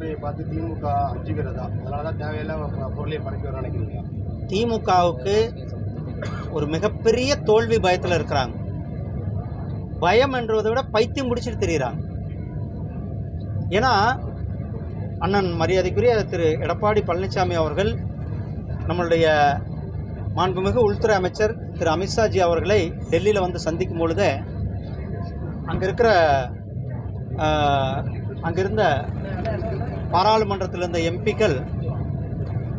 கூட்டணியை பார்த்து திமுக அஞ்சுகிறதா அதனால தான் தேவையில்லாம பொருளையை படைக்கிறோம் வர நினைக்கிறீங்க. திமுகவுக்கு ஒரு மிகப்பெரிய தோல்வி பயத்தில் இருக்கிறாங்க. பயம் என்றதை விட பைத்தியம் முடிச்சுட்டு தெரியுறாங்க. ஏன்னா அண்ணன் மரியாதைக்குரிய திரு எடப்பாடி பழனிசாமி அவர்கள் நம்மளுடைய மாண்புமிகு உள்துறை அமைச்சர் திரு அமித்ஷாஜி அவர்களை டெல்லியில் வந்து சந்திக்கும் பொழுது அங்கே இருக்கிற அங்கே இருந்த பாராளுமன்றத்தில் இருந்த எம்பிக்கள்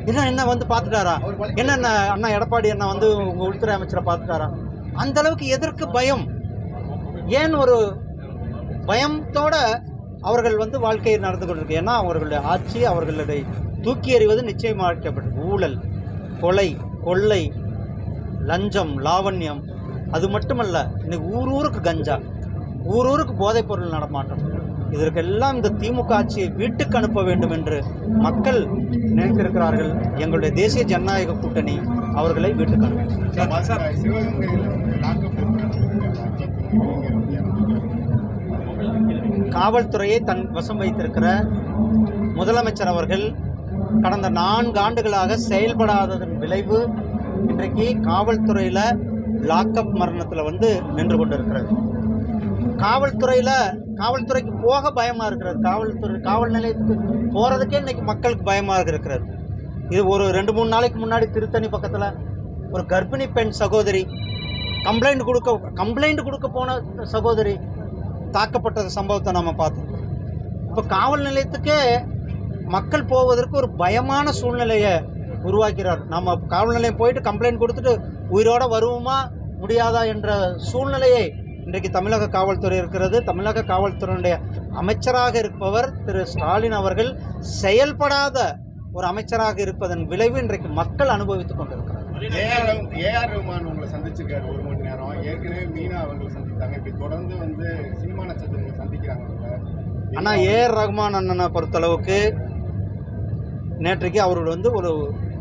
என்ன என்ன வந்து பார்த்துட்டாரா? என்னென்ன அண்ணா எடப்பாடி அண்ணா வந்து உங்கள் உள்துறை அமைச்சரை பார்த்துட்டாரா? அந்த அளவுக்கு எதற்கு பயம்? ஏன் ஒரு பயத்தோட அவர்கள் வந்து வாழ்க்கையை நடந்து கொண்டிருக்கு? ஏன்னா அவர்களுடைய ஆட்சி அவர்களுடைய தூக்கி எறிவது நிச்சயமாக்கப்பட்டது ஊழல் கொலை கொள்ளை லஞ்சம் லாவண்யம் அது மட்டுமல்ல இன்னைக்கு ஊர் ஊருக்கு கஞ்சா ஊர் ஊருக்கு போதைப்பொருள் நடமாட்டம். இதற்கெல்லாம் இந்த திமுக ஆட்சியை வீட்டுக்கு அனுப்ப வேண்டும் என்று மக்கள் நினைத்திருக்கிறார்கள். எங்களுடைய தேசிய ஜனநாயக கூட்டணி அவர்களை வீட்டுக்கு அனுப்பும் காவல்துறையை தன் வசம் வைத்திருக்கிற முதலமைச்சர் அவர்கள் கடந்த நான்கு ஆண்டுகளாக செயல்படாததன் விளைவு இன்றைக்கு காவல்துறையில் லாக்அப் மரணத்தில் வந்து நின்று கொண்டிருக்கிறது. காவல்துறையில் காவல்துறைக்கு போக பயமாக இருக்கிறது காவல்துறை காவல் நிலையத்துக்கு போகிறதுக்கே இன்றைக்கி மக்களுக்கு பயமாக இருக்கிறது இது ஒரு ரெண்டு மூணு நாளைக்கு முன்னாடி திருத்தணி பக்கத்தில் ஒரு கர்ப்பிணி பெண் சகோதரி கம்ப்ளைண்ட் கொடுக்க கம்ப்ளைண்ட் கொடுக்க போன சகோதரி தாக்கப்பட்ட சம்பவத்தை நம்ம பார்த்தோம் இப்போ காவல் நிலையத்துக்கே மக்கள் போவதற்கு ஒரு பயமான சூழ்நிலையை உருவாக்கிறார். நம்ம காவல் நிலையம் போயிட்டு கம்ப்ளைண்ட் கொடுத்துட்டு உயிரோட வருவோமா முடியாதா என்ற சூழ்நிலையை இன்றைக்கு தமிழக காவல்துறை இருக்கிறது. தமிழக காவல்துறையினுடைய அமைச்சராக இருப்பவர் திரு ஸ்டாலின் அவர்கள் செயல்படாத ஒரு அமைச்சராக இருப்பதன் விளைவு இன்றைக்கு மக்கள் அனுபவித்துக் கொண்டிருக்கிறார் ஏஆர் ரஹ்மான் உங்களை சந்திச்சிருக்காரு ஒரு மணி நேரம். ஏற்கனவே மீனா அவர்கள் சந்தித்தாங்க. இப்படி தொடர்ந்து வந்து சினிமா நட்சத்திரங்களை சந்திக்கிறாங்க. ஆனால் ஏஆர் ரஹ்மான் அண்ணனை பொறுத்தளவுக்கு நேற்றைக்கு அவரோட வந்து ஒரு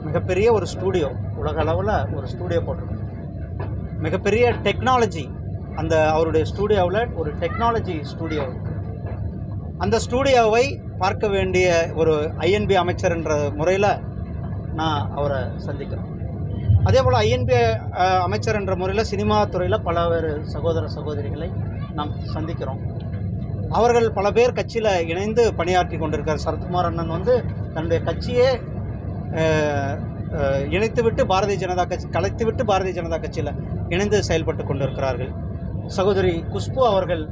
மிகப்பெரிய ஒரு ஸ்டூடியோ உலக அளவில் ஒரு ஸ்டூடியோ போட்டிருக்காங்க மிகப்பெரிய டெக்னாலஜி அந்த அவருடைய ஸ்டூடியோவில் ஒரு டெக்னாலஜி ஸ்டூடியோ அந்த ஸ்டூடியோவை பார்க்க வேண்டிய ஒரு ஐஎன்பி அமைச்சர் என்ற முறையில் நான் அவரை சந்திக்கிறேன். அதே போல் ஐஎன்பி அமைச்சர் என்ற முறையில் சினிமா துறையில் பல்வேறு சகோதர சகோதரிகளை நாம் சந்திக்கிறோம். அவர்கள் பல பேர் கட்சியில் இணைந்து பணியாற்றி கொண்டிருக்கார் சரத்குமார் அண்ணன் வந்து தன்னுடைய கட்சியே இணைத்துவிட்டு பாரதிய ஜனதா கட்சி கலைத்துவிட்டு பாரதிய ஜனதா கட்சியில் இணைந்து செயல்பட்டு கொண்டிருக்கிறார்கள். சகோதரி குஷ்பு அவர்கள்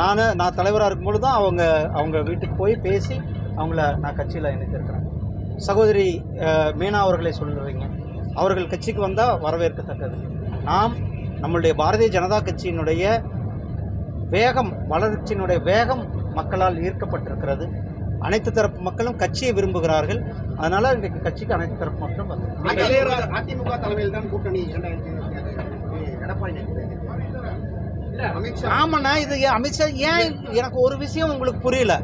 நான் நான் தலைவராக இருக்கும்பொழுது தான் அவங்க அவங்க வீட்டுக்கு போய் பேசி அவங்கள நான் கட்சியில் இணைத்திருக்கிறேன். சகோதரி மீனா அவர்களை சொல்லுறீங்க அவர்கள் கட்சிக்கு வந்தால் வரவேற்கத்தக்கது. நாம் நம்மளுடைய பாரதிய ஜனதா கட்சியினுடைய வேகம் வளர்ச்சியினுடைய வேகம் மக்களால் ஈர்க்கப்பட்டிருக்கிறது. அனைத்து தரப்பு மக்களும் கட்சியை விரும்புகிறார்கள். அதனால் இன்றைக்கு கட்சிக்கு அனைத்து தரப்பு மக்களும் வந்து அதிமுக தலைமையில் தான் கூட்டணி இரண்டாயிரத்தி இருபத்தி ஆறு எடப்பாடி அமித்ஷா ஆமாண்ணா இது ஏன் அமித்ஷா ஏன் எனக்கு ஒரு விஷயம் உங்களுக்கு புரியல?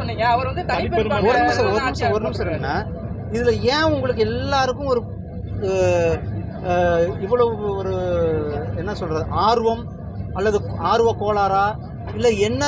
சொன்னீங்க. அவர் வந்து ஒரு நிமிஷம் ஒரு நிமிஷம் ஒரு நிமிஷம் இருங்கண்ணா. இதில் ஏன் உங்களுக்கு எல்லாருக்கும் ஒரு இவ்வளவு ஒரு என்ன சொல்கிறது ஆர்வம் அல்லது ஆர்வ கோளாறா? இல்லை என்ன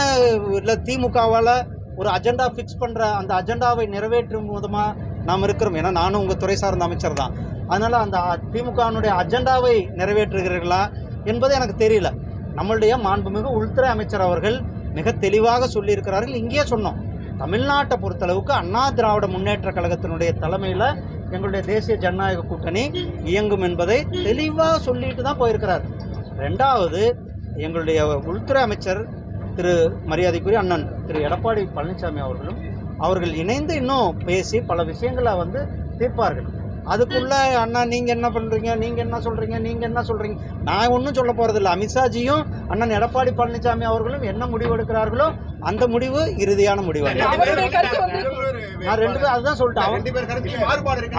இல்லை திமுகவால் ஒரு அஜெண்டா ஃபிக்ஸ் பண்ணுற அந்த அஜெண்டாவை நிறைவேற்றும் விதமாக நாம் இருக்கிறோம்? ஏன்னா நானும் உங்கள் துறை சார்ந்த அமைச்சர் தான். அதனால் அந்த திமுகவினுடைய அஜெண்டாவை நிறைவேற்றுகிறீர்களா? என்பது எனக்கு தெரியல. நம்மளுடைய மாண்புமிகு உள்துறை அமைச்சர் அவர்கள் மிக தெளிவாக சொல்லியிருக்கிறார்கள். இங்கேயே சொன்னோம். தமிழ்நாட்டை பொறுத்தளவுக்கு அண்ணா திராவிட முன்னேற்ற கழகத்தினுடைய தலைமையில் எங்களுடைய தேசிய ஜனநாயக கூட்டணி இயங்கும் என்பதை தெளிவாக சொல்லிட்டு தான் போயிருக்கிறார். ரெண்டாவது எங்களுடைய உள்துறை அமைச்சர் திரு மரியாதைக்குரிய அண்ணன் திரு எடப்பாடி பழனிசாமி அவர்களும் அவர்கள் இணைந்து இன்னும் பேசி பல விஷயங்களை வந்து தீர்ப்பார்கள். அதுக்குள்ள அண்ணா நீங்க என்ன பண்றீங்க? நீங்க என்ன சொல்றீங்க? நீங்க என்ன சொல்றீங்க? நான் ஒன்றும் சொல்ல போறதில்ல. அமித்ஷாஜியும் அண்ணன் எடப்பாடி பழனிசாமி அவர்களும் என்ன முடிவு எடுக்கிறார்களோ அந்த முடிவு இறுதியான முடிவு. நான் ரெண்டு பேர் அதுதான் சொல்லிட்டேன்.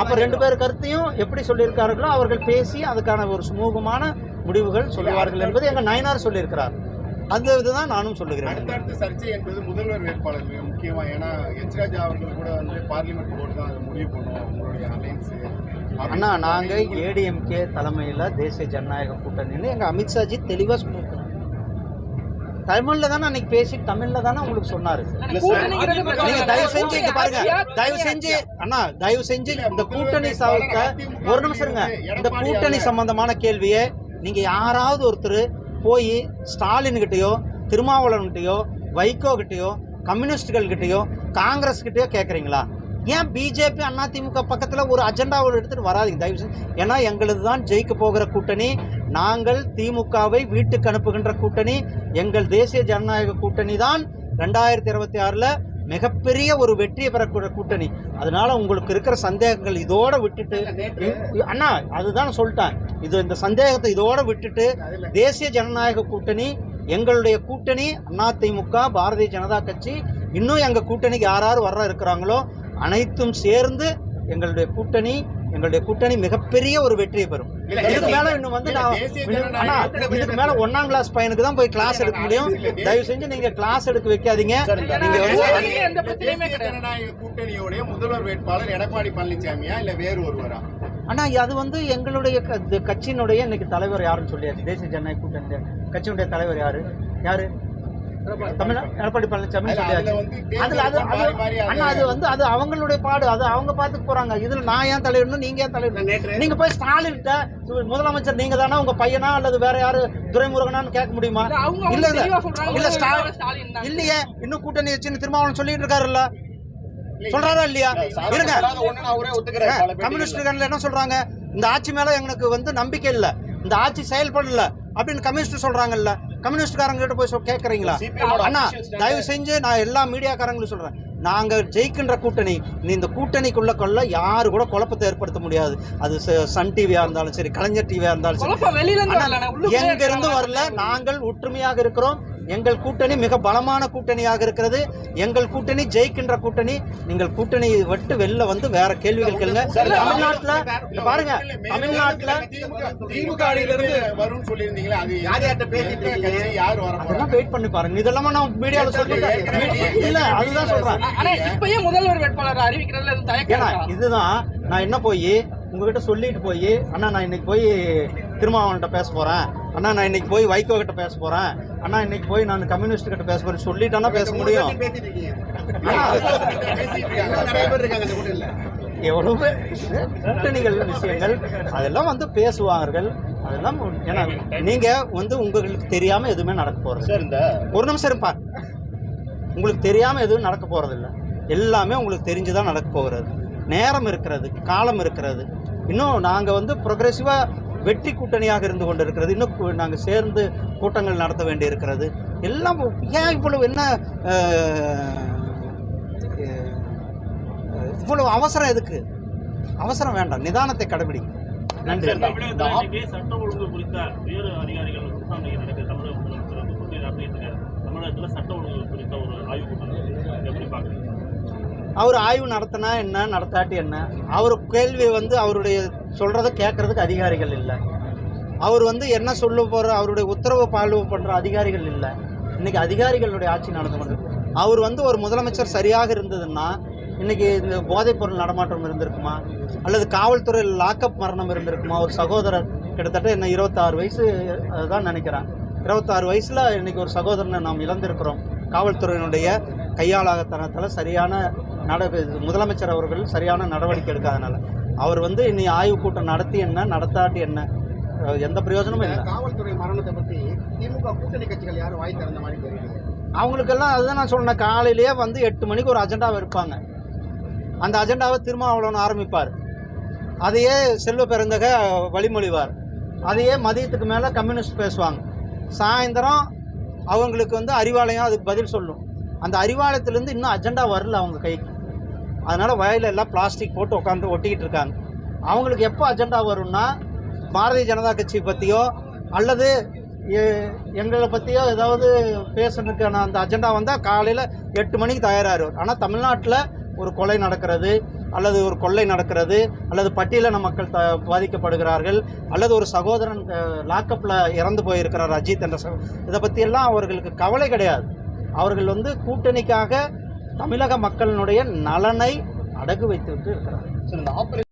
அப்ப ரெண்டு பேர் கருத்தையும் எப்படி சொல்லியிருக்கார்களோ அவர்கள் பேசி அதுக்கான ஒரு சுமூகமான முடிவுகள் சொல்லுவார்கள் என்பது எங்க நயனார் சொல்லியிருக்கிறார். அந்த இதுதான் நானும் சொல்லுகிறேன். அடுத்தடுத்த சர்ச்சை என்பது முதல்வர் வேட்பாளர் மிக முக்கியமா. ஏன்னா எச் ராஜா அவர்கள் கூட வந்து பார்லிமெண்ட் போர்டு தான் அதை முடிவு உங்களுடைய அலைன்ஸ் அண்ணா நாங்க ஏடிஎம்கே தலைமையில் தேசிய ஜனநாயக கூட்டணின்னு எங்க அமித்ஷாஜி தெளிவா சொல்லியிருக்கிறார். தமிழ்ல தானே அன்னைக்கு பேசி தமிழ்ல தானே உங்களுக்கு சொன்னாரு. நீங்க. தயவு செஞ்சு இங்க பாருங்க. தயவு செஞ்சு அண்ணா தயவு செஞ்சு இந்த கூட்டணி சவத்த ஒரு நிமிஷம் இந்த கூட்டணி சம்பந்தமான கேள்வியை நீங்க யாராவது ஒருத்தர் போய் ஸ்டாலின் கிட்டயோ திருமாவளவன்கிட்டயோ வைகோ கிட்டயோ கம்யூனிஸ்டுகள் காங்கிரஸ் கிட்டயோ கேட்குறீங்களா ஏன் பிஜேபி அதிமுக பக்கத்தில் ஒரு அஜெண்டாவை எடுத்துகிட்டு வராதீங்க? தயவு செஞ்சு ஏன்னா எங்களது தான் ஜெயிக்க போகிற கூட்டணி. நாங்கள் திமுகவை வீட்டுக்கு அனுப்புகின்ற கூட்டணி. எங்கள் தேசிய ஜனநாயக கூட்டணி தான் ரெண்டாயிரத்தி இருபத்தி ஆறில் மிகப்பெரிய ஒரு வெற்றியை பெறக்கூடிய கூட்டணி. அதனால உங்களுக்கு இருக்கிற சந்தேகங்கள் இதோட விட்டுட்டு அண்ணா அதுதான் சொல்லிட்டேன். இது இந்த சந்தேகத்தை இதோட விட்டுட்டு தேசிய ஜனநாயக கூட்டணி எங்களுடைய கூட்டணி அதிமுக பாரதிய ஜனதா கட்சி இன்னும் எங்க கூட்டணிக்கு யார் யார் வர்ற இருக்கிறாங்களோ அனைத்தும் சேர்ந்து எங்களுடைய கூட்டணி எங்களுடைய கூட்டணி மிகப்பெரிய ஒரு வெற்றியை பெறும். இதுக்கு மேல இன்னும் வந்து நான் இதுக்கு மேல ஒன்னாம் கிளாஸ் பையனுக்கு தான் போய் கிளாஸ் எடுக்க முடியும். தயவு செஞ்சு நீங்க கிளாஸ் எடுக்க வைக்காதீங்க. நீங்க கூட்டணியோடைய முதல்வர் வேட்பாளர் எடப்பாடி பழனிசாமியா இல்ல வேறு ஒருவரா? அண்ணா அது வந்து எங்களுடைய கட்சியினுடைய இன்னைக்கு தலைவர் யாருன்னு சொல்லியாச்சு. தேசிய ஜனநாயக கூட்டணி கட்சியினுடைய தலைவர் யாரு? யாரு? தமிழ்? எடப்பாடி பழனிசாமி அண்ணா அது வந்து அது அவங்களுடைய பாடு. அது அவங்க பாத்துக்க போறாங்க. இதுல நான் ஏன் தலையிடணும்? நீங்க ஏன் தலையிடணும்? நீங்க போய் ஸ்டாலின் முதலமைச்சர் நீங்க தானே? உங்க பையனா? அல்லது வேற யாரு? துரைமுருகனான்னு கேட்க முடியுமா? இல்ல, இல்ல ஸ்டாலின் இல்லையே. இன்னும் கூட்டணி வச்சுன்னு திருமாவளவன் சொல்லிட்டு இருக்காருல்ல. சொல்றாரா இல்லையா? இருங்க. கம்யூனிஸ்டுகள் என்ன சொல்றாங்க? இந்த ஆட்சி மேல எங்களுக்கு வந்து நம்பிக்கை இல்ல. இந்த ஆட்சி செயல்படல அப்படின்னு கம்யூனிஸ்ட் சொல்றாங்கல்ல. கம்யூனிஸ்ட்காரங்க கிட்ட போய் ஓட அண்ணா. தயவு செஞ்சு நான் எல்லா மீடியாக்காரங்களும் சொல்றேன். நாங்க ஜெயிக்கின்ற கூட்டணி நீ இந்த கூட்டணிக்குள்ள கொள்ள யாரு கூட குழப்பத்தை ஏற்படுத்த முடியாது. அது சன் டிவியா இருந்தாலும் சரி கலைஞர் டிவியா இருந்தாலும் சரி. எங்க இருந்து வரல? நாங்கள் ஒற்றுமையாக இருக்கிறோம். எங்கள் கூட்டணி மிக பலமான கூட்டணியாக இருக்கிறது. எங்கள் கூட்டணி ஜெயிக்கின்ற கூட்டணி. நீங்கள் கூட்டணியை விட்டு வெளில வந்து வேற கேள்விகள் கேளுங்க. தமிழ்நாட்டுல பாருங்க தமிழ்நாட்டுல திமுக வரும்னு சொல்லியிருந்தீங்களா அது யார் யார்கிட்ட பேசிட்டு யார் வர போறா? அதெல்லாம் வெயிட் பண்ணி பாருங்க. இதெல்லாம் நான் மீடியால சொல்லிட்டேன் இல்ல அதுதான் சொல்றேன். ஆனா இப்பயே முதல்வர் வேட்பாளர் அறிவிக்கிறதுல எதுவும்? இதுதான் நான் என்ன போய் உங்ககிட்ட சொல்லிட்டு போய் அண்ணா நான் இன்னைக்கு போய் திருமாவளவன்கிட்ட பேச போறேன். அண்ணா நான் இன்னைக்கு போய் வைகோ கிட்ட பேச போறேன். அண்ணா இன்னைக்கு போய் நான் கம்யூனிஸ்ட் கிட்ட பேச போறேன். சொல்லிட்டானா பேச முடியும். எவ்வளவு கூட்டணிகள் விஷயங்கள் அதெல்லாம் வந்து பேசுவார்கள். அதெல்லாம் ஏன்னா நீங்க வந்து உங்களுக்கு தெரியாம எதுவுமே நடக்க போறது ஒரு நிமிஷம் இருப்பா உங்களுக்கு தெரியாம எதுவும் நடக்க போறது இல்ல எல்லாமே உங்களுக்கு தெரிஞ்சுதான் நடக்க போகிறது. நேரம் இருக்கிறது காலம் இருக்கிறது. இன்னும் நாங்க வந்து ப்ரொக்ரெசிவா வெற்றி கூட்டணியாக இருந்து கொண்டு இருக்கிறது இன்னும் கு- நாங்க சேர்ந்து கூட்டங்கள் நடத்த வேண்டி இருக்கிறது எல்லாம் ஏன் இவ்வளவு என்ன இவ்வளவு அவசரம் எதுக்கு? அவசரம் வேண்டாம். நிதானத்தை கடைபிடிங்க. நன்றி. சட்ட ஒழுங்கு குறித்த வேறு அதிகாரிகள் தமிழகத்துல சட்ட ஒழுங்கு குறித்த ஒரு ஆய்வு கூட்டம் எப்படி அவர் ஆய்வு நடத்தினா என்ன நடத்தாட்டி என்ன? அவர் கேள்வி வந்து அவருடைய சொல்கிறத கேட்குறதுக்கு அதிகாரிகள் இல்லை. அவர் வந்து என்ன சொல்ல போற அவருடைய உத்தரவு பால்வு பண்ணுற அதிகாரிகள் இல்லை. இன்றைக்கி அதிகாரிகளுடைய ஆட்சி நடந்து கொண்டு அவர் வந்து ஒரு முதலமைச்சர் சரியாக இருந்ததுன்னா இன்றைக்கி இந்த போதைப்பொருள் நடமாட்டம் இருந்திருக்குமா? அல்லது காவல்துறையில் லாக்அப் மரணம் இருந்திருக்குமா? ஒரு சகோதரர் கிட்டத்தட்ட என்ன இருபத்தாறு வயசு தான் நினைக்கிறேன். இருபத்தாறு வயசில் இன்றைக்கி ஒரு சகோதரனை நாம் இழந்திருக்கிறோம். காவல்துறையினுடைய கையாளாகத்தனத்தில் சரியான நட முதலமைச்சர் அவர்கள் சரியான நடவடிக்கை எடுக்காதனால. அவர் வந்து இனி ஆய்வு கூட்டம் நடத்தி என்ன நடத்தாட்டி என்ன எந்த பிரயோஜனமும் இல்லை. காவல்துறை மரணத்தை பத்தி திமுக கூட்டணி கட்சிகள் யாரும் வாய் திறந்த மாதிரி தெரியல. அவங்களுக்கெல்லாம் அதுதான் நான் சொன்னேன் காலையிலேயே வந்து எட்டு மணிக்கு ஒரு அஜெண்டாவை எடுப்பாங்க அந்த அஜெண்டாவை திருமாவளவன் ஆரம்பிப்பார். அதையே செல்வ பெருந்தக வழிமொழிவார். அதையே மதியத்துக்கு மேலே கம்யூனிஸ்ட் பேசுவாங்க. சாயந்தரம் அவங்களுக்கு வந்து அறிவாலயம் அதுக்கு பதில் சொல்லும். அந்த அறிவாலயத்துலேருந்து இன்னும் அஜெண்டா வரல அவங்க கைக்கு. அதனால் வயலில் எல்லாம் பிளாஸ்டிக் போட்டு உட்காந்து ஒட்டிக்கிட்டு இருக்காங்க. அவங்களுக்கு எப்போ அஜெண்டா வரும்னா பாரதிய ஜனதா கட்சி பற்றியோ அல்லது எ- எங்களை பற்றியோ ஏதாவது பேசுறதுக்கான அந்த அஜெண்டா வந்தால் காலையில் எட்டு மணிக்கு தயாராகிடும் ஆனால் தமிழ்நாட்டில் ஒரு கொலை நடக்கிறது அல்லது ஒரு கொள்ளை நடக்கிறது அல்லது பட்டியலின மக்கள் த பாதிக்கப்படுகிறார்கள் அல்லது ஒரு சகோதரன் லாக்கப்பில் இறந்து போயிருக்கிறார் அஜித் என்ற சகோ இதை பற்றியெல்லாம் அவர்களுக்கு கவலை கிடையாது. அவர்கள் வந்து கூட்டணிக்காக தமிழக மக்களினுடைய நலனை அடகு வைத்துவிட்டு இருக்கிறார்